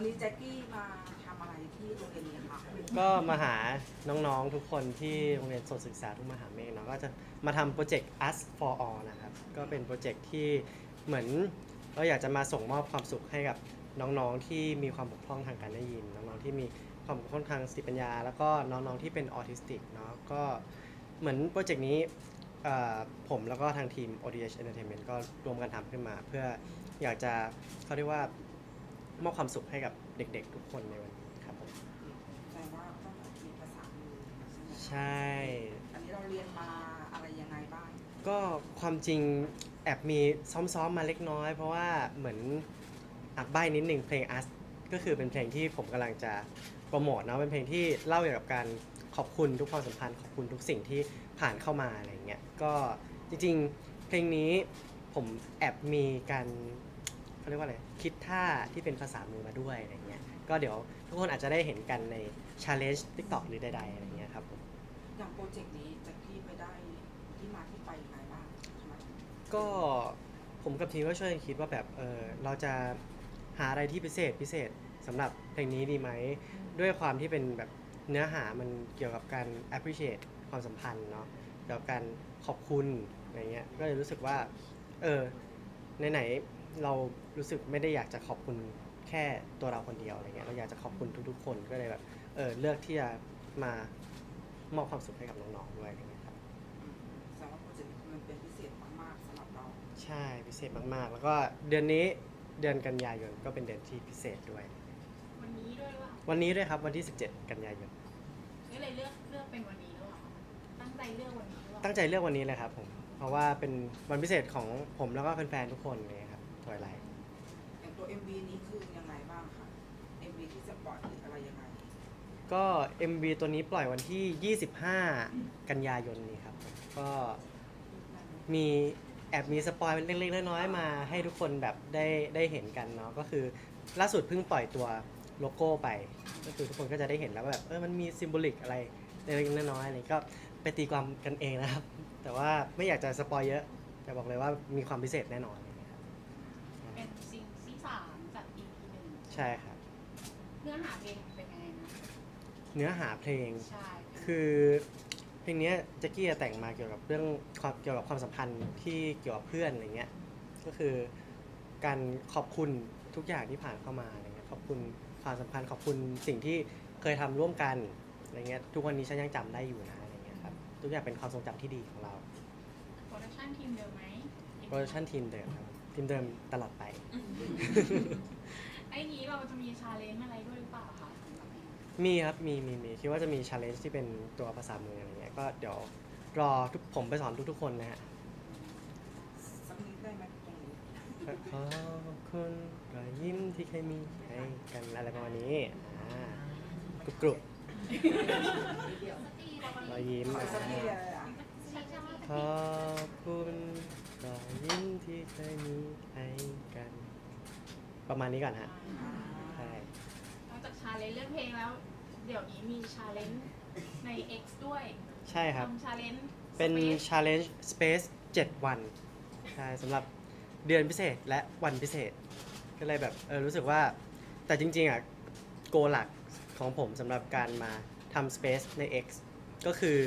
วันนี้แจ็คกี้มาทำอะไรที่โรงเรียนนี้คะก็มาหาน้องๆทุกคนที่โรงเรียนสดศึกษาทุกมหาเมฆเนาะก็จะมาทำโปรเจกต์ Us for All นะครับก็เป็นโปรเจกต์ที่เหมือนเราอยากจะมาส่งมอบความสุขให้กับน้องๆที่มีความบกพร่องทางการได้ยิน น้องๆที่มีความบกพร่องทางสติปัญญา แล้วก็น้องๆที่เป็นออทิสติกเนาะก็เหมือนโปรเจกต์นี้เอ่อผมแล้วก็ทางทีม ODH Entertainment ก็รวมกันทำขึ้นมา เพื่ออยากจะเขาเรียกว่า มอบความสุขให้กับเด็กๆ ทุกคนในวันนี้ครับผมแสดงว่าต้องมีภาษามือใช่ไหมใช่ อันนี้เราเรียนมาอะไรยังไงบ้างก็ความจริงแอบมีซ้อมๆมาเล็กน้อย เพราะว่าเหมือนอักใบ้นิดหนึ่งเพลง Us ก็คือเป็นเพลงที่ผมกำลังจะโปรโมทเนาะเป็นเพลงที่เล่าเกี่ยวกับการขอบคุณทุกความสัมพันธ์ขอบคุณทุกสิ่งที่ผ่านเข้ามาอะไรอย่างเงี้ยก็จริงๆเพลงนี้ผมแอบมีการ เขาเรียกว่าอะไรคิดท่าที่เป็นภาษามือมาด้วยอะไรเงี้ยก็เดี๋ยวทุกคนอาจจะได้เห็นกันใน Challenge TikTok หรือใดๆอะไรเงี้ยครับผมอย่างโปรเจกต์นี้แจ็คกี้ไปได้ที่มาที่ไปยังไงบ้างทำไมก็ผมกับทีมก็ช่วยกันคิดว่าแบบเออเราจะหาอะไรที่พิเศษพิเศษสำหรับเพลงนี้ดีไหม ด้วยความที่เป็นแบบเนื้อหามันเกี่ยวกับการ appreciate ความสัมพันธ์เนาะเกี่ยวกับการขอบคุณอะไรเงี้ยก็เลยรู้สึกว่า เออไหนๆ เรารู้สึกไม่ได้อยากจะขอบคุณแค่ตัวเราคนเดียวอะไรเงี้ยเราอยากจะขอบคุณทุกๆ คนก็เลยแบบเออเลือกที่จะมามอบความสุขให้กับน้องๆด้วยอะไรเงี้ยครับแสดงว่าโปรเจกต์นี้มันเป็นพิเศษมากๆสำหรับเราใช่พิเศษมากๆ แล้วก็เดือนนี้เดือนกันยายนก็เป็นเดือนที่พิเศษด้วย วันนี้ด้วยหรือเปล่าวันนี้ด้วยครับวันที่ 17 กันยายนก็เลยเลือกเลือกเป็นวันนี้หรือเปล่าตั้งใจเลือกวันนี้หรือเปล่าตั้งใจเลือกวันนี้เลยครับผมเพราะว่าเป็นวันพิเศษของผมแล้วก็แฟนๆทุกคนเลยครับถ อยไลท์อย่างตัว MV นี้คือยังไงบ้างคะ MV ที่จะปล่อยหรืออะไรยังไงก็ MV ตัวนี้ปล่อยวันที่ 25 กันยายนนี้ครับผมก็มีแอบมีสปอยเล็กๆน้อยๆมาให้ทุกคนแบบได้ได้เห็นกันเนาะก็คือล่าสุดเพิ่งปล่อยตัวโลโก้ไป ก็คือทุกคนก็จะได้เห็นแล้วว่าแบบเออมันมีซิมโบลิกอะไรเล็กๆน้อยๆอะไรก็ไปตีความกันเองนะครับ แต่ว่าไม่อยากจะสปอยเยอะแต่บอกเลยว่ามีความพิเศษแน่นอนอะไรอย่างเงี้ยครับเป็นซิงที่สามจาก EP หนึ่ง ใช่ครับ เนื้อหาเพลงเป็นยังไงนะเนื้อหาเพลง ใช่คือเพลงเนี้ยแจ็คกี้จะแต่งมาเกี่ยวกับเรื่องความเกี่ยวกับความสัมพันธ์ที่เกี่ยวกับเพื่อนอะไรเงี้ยก็คือการขอบคุณทุกอย่างที่ผ่านเข้ามาอะไรเงี้ยขอบคุณความสัมพันธ์ขอบคุณสิ่งที่เคยทำร่วมกันอะไรเงี้ยทุกวันนี้ฉันยังจำได้อยู่นะอะไรเงี้ยครับทุกอย่างเป็นความทรงจำที่ดีของเราโปรดักชั่นทีมเดิมไหมโปรดักชันทีมเดิมครับทีมเดิมตลอดไป ไอ้นี้เราจะมีชาเลนจ์อะไรด้วยหรือเปล่าคะสำหรับเพลงมีครับ มีมีมีคิดว่าจะมีชาเลนจ์ที่เป็นตัวภาษามืออะไรเงี้ย ก็เดี๋ยวรอทุกผมไปสอนทุกๆคนนะฮะ สักนิดได้ไหมตรงนี้ขอบคุณรอยยิ้มที่เคยมีให้กันอะไรประมาณนี้อ่ากรุบกรุบรอยยิ้มขออ่าสักนิดเลยอะขอบคุณรอยยิ้มที่เคยมีให้กัน ประมาณนี้ก่อนฮะใช่นอกจากชาเลนจ์เรื่องเพลงแล้ว เดี๋ยวนี้มีชาเลนจ์ใน X ด้วยใช่ครับ ทำชาเลนจ์ เป็น challenge space 7 วันใช่สำหรับเดือนพิเศษและวันพิเศษ ก็เลยแบบเออรู้สึกว่า แต่จริงๆอะโกหลักของผมสำหรับการมาทำ space ใน X ก็คือ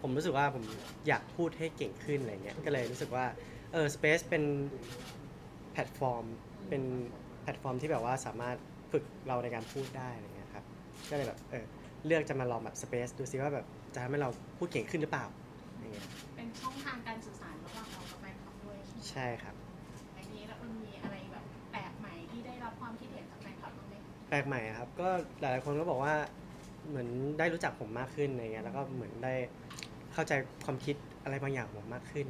ผมรู้สึกว่าผมอยากพูดให้เก่งขึ้นอะไรเงี้ยก็เลยรู้สึกว่าเออ space เป็นแพลตฟอร์มเป็น แพลตฟอร์มที่แบบว่าสามารถฝึกเราในการพูดได้อะไรเงี้ยครับก็เลยแบบเออเลือกจะมาลองแบบ space ดูซิว่าแบบจะทำให้เราพูดเก่งขึ้นหรือเปล่าอย่างเงี้ยเป็นช่องทางการสื่อสารระหว่างเรากับแฟนคลับด้วยใช่ไหมใช่ครับอันนี้แล้วมันมีอะไรแบบแปลกใหม่ที่ได้รับความคิดเห็นจากแฟนคลับบ้างไหมแปลกใหม่อะครับก็หลายๆคนก็บอกว่าเหมือนได้รู้จักผมมากขึ้นอะไรเงี้ยแล้วก็เหมือนได้เข้าใจความคิดอะไรบางอย่างของผมมากขึ้น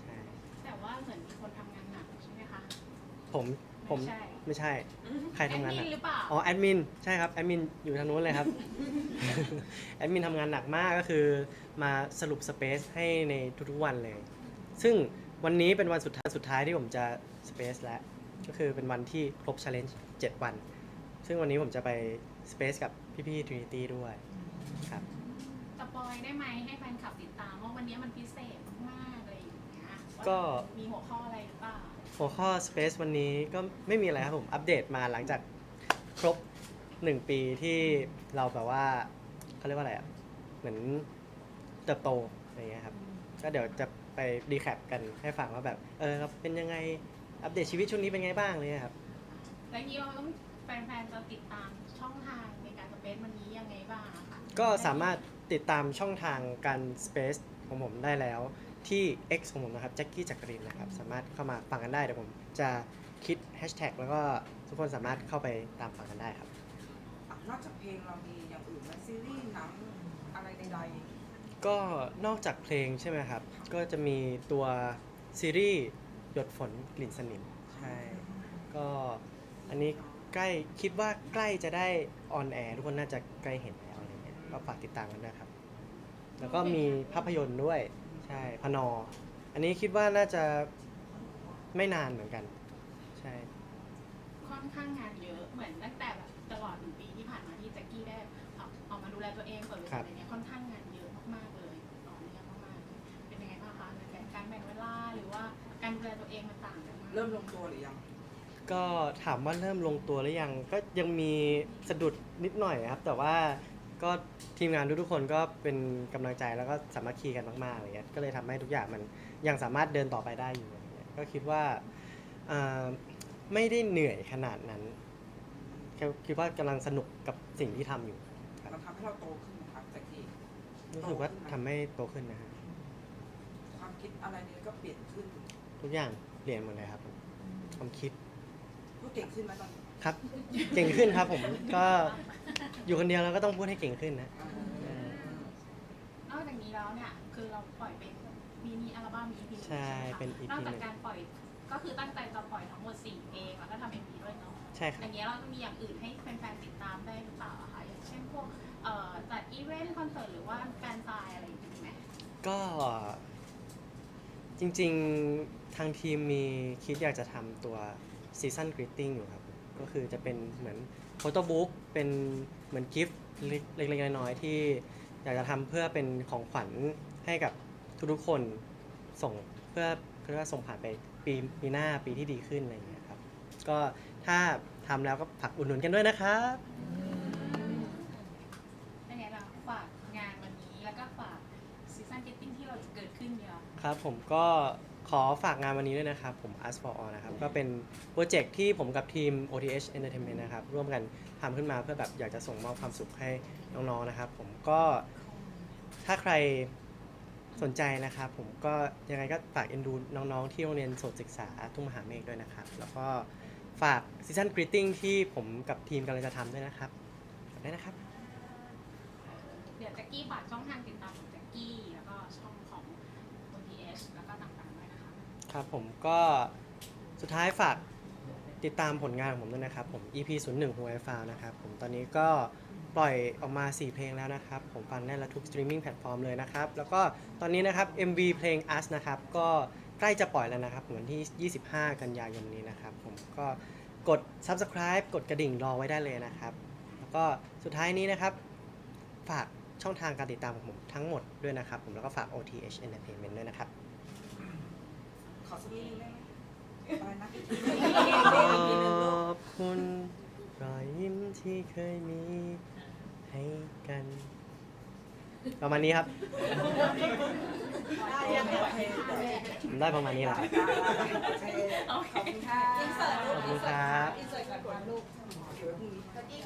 ใช่แต่ว่าเหมือนมีคนทำงานหนักใช่ไหมคะผม ผมไม่ใช่ไม่ใช่ ใครทำงานหนัก แอดมิหรือเปล่าอ๋อแอดมินใช่ครับแอดมินอยู่ทางนู้นเลยครับ แอดมินทำงานหนักมากก็คือมาสรุปสเปซให้ในทุกๆวันเลย ซึ่งวันนี้เป็นวันสุดท้ายสุดท้ายที่ผมจะสเปซแล้ว ก็คือเป็นวันที่ครบ challenge 7 วัน ซึ่งวันนี้ผมจะไปสเปซกับพี่ๆ Trinity ด้วยครับ สปอยได้ไหมให้แฟนคลับติดตามว่าวันนี้มันพิเศษมากๆอะไรอย่างเงี้ยก็ มีหัวข้ออะไรหรือเปล่า หัวข้อ Space วันนี้ก็ไม่มีอะไรครับผมอัปเดตมาหลังจากครบ 1 ปีที่เราแบบว่าเขาเรียกว่าอะไรอะ เหมือนเติบโตอะไรเงี้ยครับ ก็เดี๋ยวจะไปรีแคปกันให้ฟังว่าแบบเออเราเป็นยังไงอัปเดตชีวิตช่วงนี้เป็นไงบ้างเลยครับ แล้วนี้เราต้องแฟนๆจะติดตามช่องทางในการสเปซวันนี้ยังไงบ้างอะคะก็สามารถติดตามช่องทางการ Space ของผมได้แล้ว ที่ X ของผมนะครับแจ็คกี้จักรินนะครับ สามารถเข้ามาฟังกันได้เดี๋ยวผมจะคิดแฮชแท็กแล้วก็ทุกคนสามารถเข้าไปตามฟังกันได้ครับอะนอกจากเพลงเรามีอย่างอื่นไหมซีรีส์หนังอะไรใดก็นอกจากเพลงใช่ไหมครับ ก็จะมีตัวซีรีส์หยดฝนกลิ่นสนิมใช่ ก็อันนี้ใกล้คิดว่าใกล้จะได้ออนแอร์ทุกคนน่าจะใกล้เห็นแล้วอะไรเงี้ยก็ฝากติดตามกันด้วยครับ แล้วก็มีภาพยนตร์ด้วยใช่พนอ อันนี้คิดว่าน่าจะไม่นานเหมือนกัน ใช่ ค่อนข้างงานเยอะเหมือนตั้งแต่แบบตลอดหนึ่งปีที่ผ่านมาที่แจ็คกี้ได้เอาออกมาดูแลตัวเองเปิดบริษัทอะไรเนี้ยค่อนข้างงานเยอะมากๆเลยต่อเนื่องมากๆเป็นยังไงบ้างคะในการแบ่งเวลาหรือว่าการดูแลตัวเองมันต่างกันมากๆเริ่มลงตัวหรือยังก็ถามว่าเริ่มลงตัวหรือยังก็ยังมีสะดุดนิดหน่อยครับ แต่ว่าก็ ทีมงานทุกๆคนก็เป็นกำลังใจแล้วก็สามัคคีกันมากๆอะไรเงี้ยก็เลยทำให้ทุกอย่างมันยังสามารถเดินต่อไปได้อยู่อะไรเงี้ยก็คิดว่าอ่าไม่ได้เหนื่อยขนาดนั้นแค่คิดว่ากำลังสนุกกับสิ่งที่ทำอยู่มันทำให้เราโตขึ้นนะครับแจ็คกี้รู้สึกว่าทำให้โตขึ้นนะฮะความคิดอะไรนี้ก็เปลี่ยนขึ้นทุกอย่างเปลี่ยนหมดเลยครับความคิด พูดเก่งขึ้นไหมตอนนี้ครับ เก่งขึ้นครับผม ก็อยู่คนเดียวเราก็ต้องพูดให้เก่งขึ้นนะอ่านอกจากนี้แล้วเนี่ยคือเราปล่อยเป็นมินิอัลบั้ม EP หนึ่งใช่ไหมคะเป็น EP นอกจากหนึ่งการปล่อยก็คือตั้งใจจะปล่อยทั้งหมด4เพลงแล้วก็ทำ MV ด้วยเนาะใช่คอรับ ย่างเงี้ยเราจะมีอย่างอื่นให้แฟนๆติดตามได้หรือเปล่าอะคะอย่างเช่นพวกเอ่อจัดอีเวนต์คอนเสิร์ตหรือว่าแฟนซายอะไรอย่างงี้ไหมก็จริงๆทางทีมมีคิดอยากจะทำตัว ซีซั o นกริ t ติ้งอยู่ครับ ก็คือจะเป็นเหมือนโฟโต้บุ๊กเป็นเหมือนกิฟต์เล็กๆน้อยๆที่อยากจะทำเพื่อเป็นของขวัญให้กับทุกๆคนส่งเพื่อเพื่อส่งผ่านไปปีปีหน้าปีที่ดีขึ้นอะไรอย่างเงี้ยครับ ก็ถ้าทำแล้วก็ฝากอุดหนุนกันด้วยนะครับ ยังไงเราฝากงานวันนี้แล้วก็ฝากซีซันเกตติ้งที่เราจะเกิดขึ้นเดียวครับผมก็ ขอฝากงานวันนี้ด้วยนะครับ ผม Ask for All นะครับ ก็เป็นโปรเจกต์ที่ผมกับทีม OTH Entertainment นะครับ ร่วมกันทำขึ้นมาเพื่อแบบอยากจะส่งมอบความสุขให้น้องๆนะครับ ผมก็ถ้าใครสนใจนะครับ ผมก็ยังไงก็ฝากเอ็นดูน้องๆ ที่โรงเรียนโสตศึกษาทุ่งมหาเมฆด้วยนะครับ แล้วก็ฝากซีซันกรีตติ้งที่ผมกับทีมกำลังจะทำด้วยนะครับฝากด้วยนะครับ เดี๋ยวแจ็กกี้ฝากช่องทางติดตามของแจ็กกี้แล้วก็ช่องของ OTH แล้วก็ต่างๆด้วยนะ ครับผมก็สุดท้ายฝากติดตามผลงานของผมด้วยนะครับ ผม EP 0 1 Who I Found นะครับผมตอนนี้ก็ปล่อยออกมา 4 เพลงแล้วนะครับ ผมฟังได้แล้วทุกสตรีมมิ่งแพลตฟอร์มเลยนะครับ แล้วก็ตอนนี้นะครับ MV เพลง Us นะครับ ก็ใกล้จะปล่อยแล้วนะครับวันที่ 25 กันยายนนี้นะครับ ผมก็กด Subscribe กดกระดิ่งรอไว้ได้เลยนะครับ แล้วก็สุดท้ายนี้นะครับ ฝากช่องทางการติดตามของผมทั้งหมดด้วยนะครับ ผมแล้วก็ฝาก OTH Entertainment ด้วยนะครับ อสักนิดนึงได้ไหมอะไรนะขอบคุณรอยยิ้มที่เคยมีให้กัน ประมาณนี้ครับผมได้ประมาณนี้แหละครับขอบคุณค่ะขอบคุณครับอินเสิร์ตก่อนลูกเดี๋ยวพรุ่งนี้